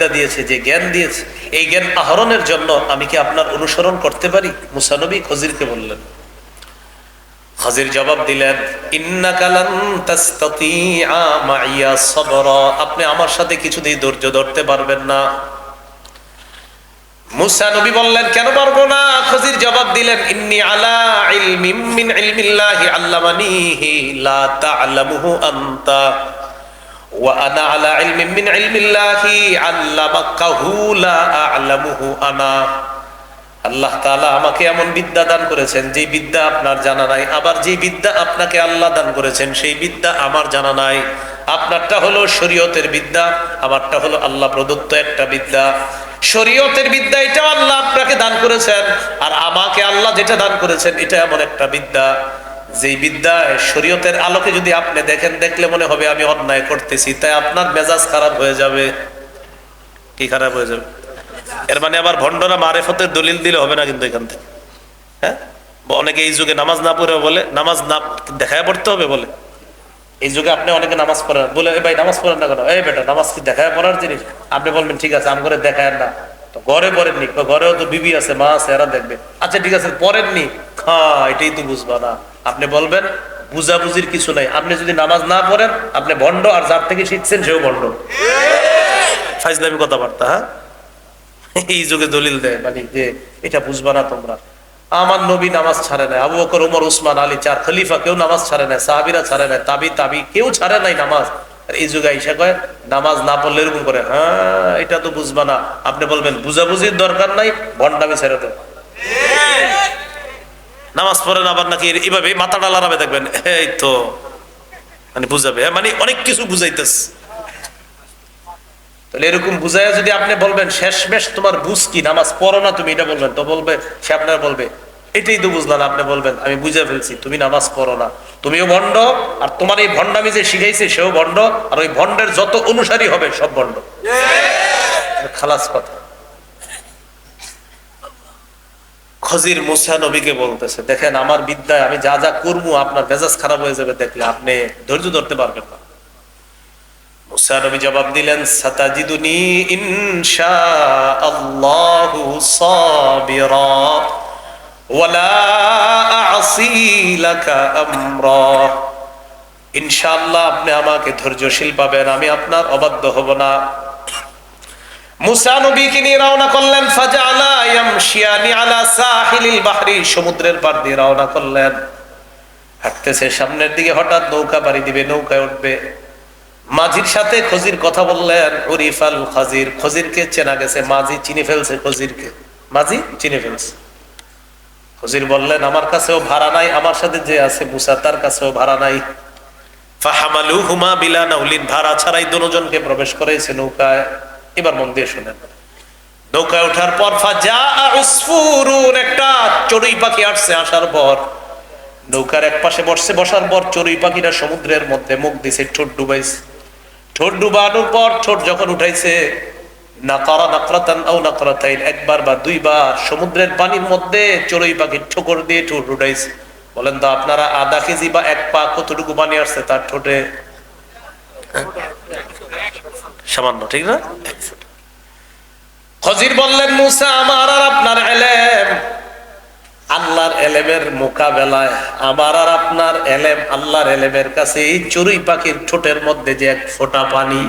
বিদ্যা দিয়েছে, যে জ্ঞান দিয়েছে, এই জ্ঞান আহরণের জন্য আমি কি আপনার অনুসরণ করতে পারি? মুসানবী খজিরকে বললেন। খজির জবাব দিলেন আপনি আমার সাথে কিছুতেই ধৈর্য ধরতে পারবেন না। মুসা নবী বললেন, কেন পারব না? খজির জবাব দিলেন, ইন্নি আলা ইলমিম মিন ওয়া আনা আলা ইলমিম মিন ইলমিল্লাহি আল্লামাকাহু লা আ'লামুহু আনা আল্লাহ তাআলা আমাকে এমন বিদ্যা দান করেছেন, যে বিদ্যা আপনার জানা নাই। আবার যে বিদ্যা আপনাকে আল্লাহ দান করেছেন, সেই বিদ্যা আমার জানা নাই। আপনারটা হলো শরীয়তের বিদ্যা, আমারটা হলো আল্লাহ প্রদত্ত একটা বিদ্যা। শরীয়তের বিদ্যা এটা আল্লাহ আপনাকে দান করেছেন। আর আমাকে আল্লাহ যেটা দান করেছেন, এটা এমন একটা বিদ্যা। যেই বিদ্যায় শরীয়তের আলোকে যদি আপনি দেখেন, দেখলে মনে হবে আমি অন্যায় করতেছি, তাই আপনার মেজাজ খারাপ হয়ে যাবে। কি খারাপ হয়ে যাবে? এর মানে আবার ভণ্ডরা মারেফতের দলিল দিলে হবে না কিন্তু এখান থেকে। হ্যাঁ? অনেকে এই যুগে নামাজ না পড়ে বলে, নামাজ না দেখায় পড়তে হবে বলে। এই যুগে আপনি অনেকে নামাজ পড়েন, বলে, "এ ভাই, নামাজ পড়েন না কেন? এই বেটা, নামাজ কি দেখায় পড়ার জিনিস? আপনি বলবেন, ঠিক আছে, আমি করে দেখায় না। তো ঘরে পড়েননি, ঘরেও তো বিবি আছে, মা আছে, এরা দেখবে। আচ্ছা ঠিক আছে, পড়েননি? হ্যাঁ এটাই তো বুঝবা না। আপনি বলবেন, বুঝাবুঝির কিছু নাই। আপনি যদি নামাজ না পড়েন, আপনি ভণ্ড, আর যার থেকে শিখছেন, সেও ভণ্ড। ফাইজলামি কথাবার্তা হ্যাঁ? এই যুগে দলিল দেয় মানে যে, এটা বুঝবা না তোমরা। আমার নবী নামাজ ছাড়ে নাই, আবু বকর, উমর, উসমান, আলী, চার খলিফা কেউ নামাজ ছাড়ে নাই, সাহাবিরা ছাড়ে নাই, তাবি তাবি, কেউ ছাড়ে নাই নামাজ। এই যুগে আইসা কয়, নামাজ না পড়লে এরকম করে হ্যাঁ এটা তো বুঝবা না। আপনি বলবেন, বুঝাবুঝির দরকার নাই, ভণ্ডামি ছেড়ে দেন। নামাজ পড়েন আবার নাকি এইভাবে মাথাটা লড়াবে দেখবেন এই তো। মানে বুঝাবে হ্যাঁ, মানে অনেক কিছু বুঝাইতেছে। তাহলে এরকম বুঝাইয়া যদি আপনি বলবেন শেষমেশ তোমার বুঝ কি? নামাজ পড়ো না তুমি এটা বলবেন। তো বলবে সে আপনার বলবে এটাই তো বুঝলাম আপনি বলবেন আমি বুঝে ফেলছি তুমি নামাজ পড়ো না। তুমিও ভণ্ড আর তোমার এই ভণ্ডামি যে শিখাইছে সেও ভণ্ড আর ওই ভণ্ডের যত অনুসারী হবে সব ভণ্ড। খালাস কথা। খজির মুসা নবীকে বলতেছে, দেখেন, আমার বিদ্যায় আমি যা যা করব, আপনার মেজাজ খারাপ হয়ে যাবে, দেখলে আপনি ধৈর্য ধরতে পারবেন না। মুসা নবী জবাব দিলেন, সাতাজিদুনি ইনশা আল্লাহু আ'সি আপনি আমাকে ধৈর্যশীল পাবেন, আমি আপনার অবাধ্য হব না। মুসা নবীকে নিয়ে রওনা করলেন ফাজালা ইয়ামশিয়ানি আলা বাহরি, সমুদ্রের দিয়ে রওনা করলেন। হাঁটতেছে সামনের দিকে, হঠাৎ নৌকা দিবে, নৌকায় উঠবে। মাঝির সাথে খজির কথা বললেন, উরিফাল খাজির, খজিরকে চেনা গেছে, মাঝি চিনে ফেলছে খজিরকে। মাঝি চিনে ফেলছে। খজির বললেন, আমার কাছেও ভাড়া নাই, আমার সাথে যে আছে মুসা, তার কাছেও ভাড়া নাই। ফাহামালু হুমা বিলা নাউলিন, ভাড়া ছাড়াই দুজনকে প্রবেশ করেছে নৌকায়। এবার মন দিয়ে শুনেন। নৌকায় ওঠার পর একটা চড়ুই পাখি আসছে আসার পর। নৌকার এক পাশে বসছে, বসার পর চড়ুই পাখিটা সমুদ্রের মধ্যে মুখ দিছে, ঠোঁট ডুবাইছে। ঠোঁট ডুবানোর পর ঠোঁট যখন উঠাইছে, নাকারা নাকরাতান আও নাকরাতাইন, একবার বা দুইবার সমুদ্রের পানির মধ্যে চড়ুই পাখির ঠোকর দিয়ে ঠোঁট উঠাইছে। বলেন তো, আপনারা আধা কেজি বা এক পা কতটুকু পানি আসছে তার ঠোঁটে? সামান্য, ঠিক না? খজির বললেন, মুসা, আমার আর আপনার এলেম। আল্লাহর এলেমের মোকাবেলায় আমার আর আপনার এলেম। আল্লাহর এলেমের কাছে এই চড়ুই পাখির ঠোঁটের মধ্যে যে এক ফোঁটা পানি।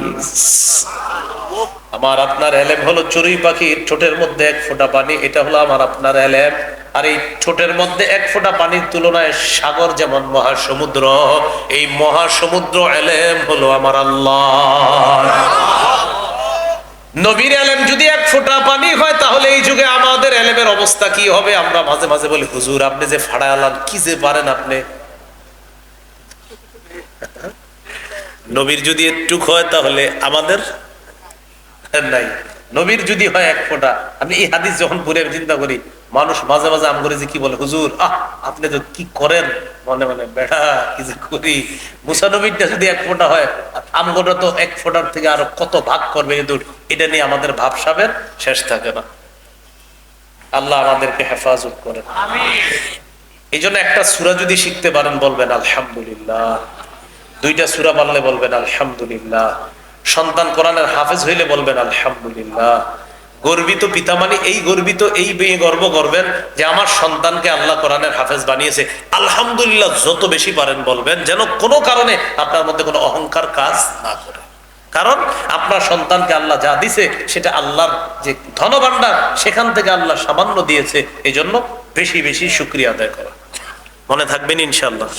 আমার আপনার এলেম হলো চড়ুই পাখির ঠোঁটের মধ্যে এক ফোঁটা পানি, এটা হলো আমার আপনার এলেম। আর এই ঠোঁটের মধ্যে এক ফোঁটা পানির তুলনায় সাগর যেমন মহাসমুদ্র, এই মহাসমুদ্র এলেম হলো আমার আল্লাহ। নবীর এলেম যদি এক ফোঁটা পানি হয়, তাহলে এই যুগে আমাদের এলেমের অবস্থা কি হবে? আমরা মাঝে মাঝে বলি, হুজুর, আপনি যে ফাড়া আলান কি যে পারেন আপনি? নবীর যদি একটু হয়, তাহলে আমাদের নাই। নবীর যদি হয় এক ফোঁটা। আমি এই হাদিস যখন পড়ে চিন্তা করি, মানুষ মাঝে মাঝে আম করে যে কি বলে, হুজুর, আহ, আপনি তো কি করেন? মনে মনে, বেড়া, কি যে করি? মুসা নবীরটা যদি এক ফোঁটা হয় আমগোটা তো এক ফোঁটার থেকে আরও কত ভাগ করবে কিন্তু এটা নিয়ে আমাদের ভাবসাবের শেষ থাকে না। আল্লাহ আমাদেরকে হেফাজত করেন। এই জন্য একটা সুরা যদি শিখতে পারেন বলবেন আলহামদুলিল্লাহ। দুইটা সুরা পারলে বলবেন আলহামদুলিল্লাহ। সন্তান কোরআনের হাফেজ হইলে বলবেন আলহামদুলিল্লাহ। গর্বিত পিতা মানে এই গর্বিত এই বেয়ে গর্ব করবেন যে আমার সন্তানকে আল্লাহ কোরআনের হাফেজ বানিয়েছে। আলহামদুলিল্লাহ যত বেশি পারেন বলবেন যেন কোনো কারণে আপনার মধ্যে কোনো অহংকার কাজ না করে। কারণ আপনার সন্তানকে আল্লাহ যা দিছে সেটা আল্লাহর যে ধনভাণ্ডার, সেখান থেকে আল্লাহ সামান্য দিয়েছে এই জন্য বেশি বেশি শুক্রিয়া আদায় করা। মনে থাকবেন ইনশাল্লাহ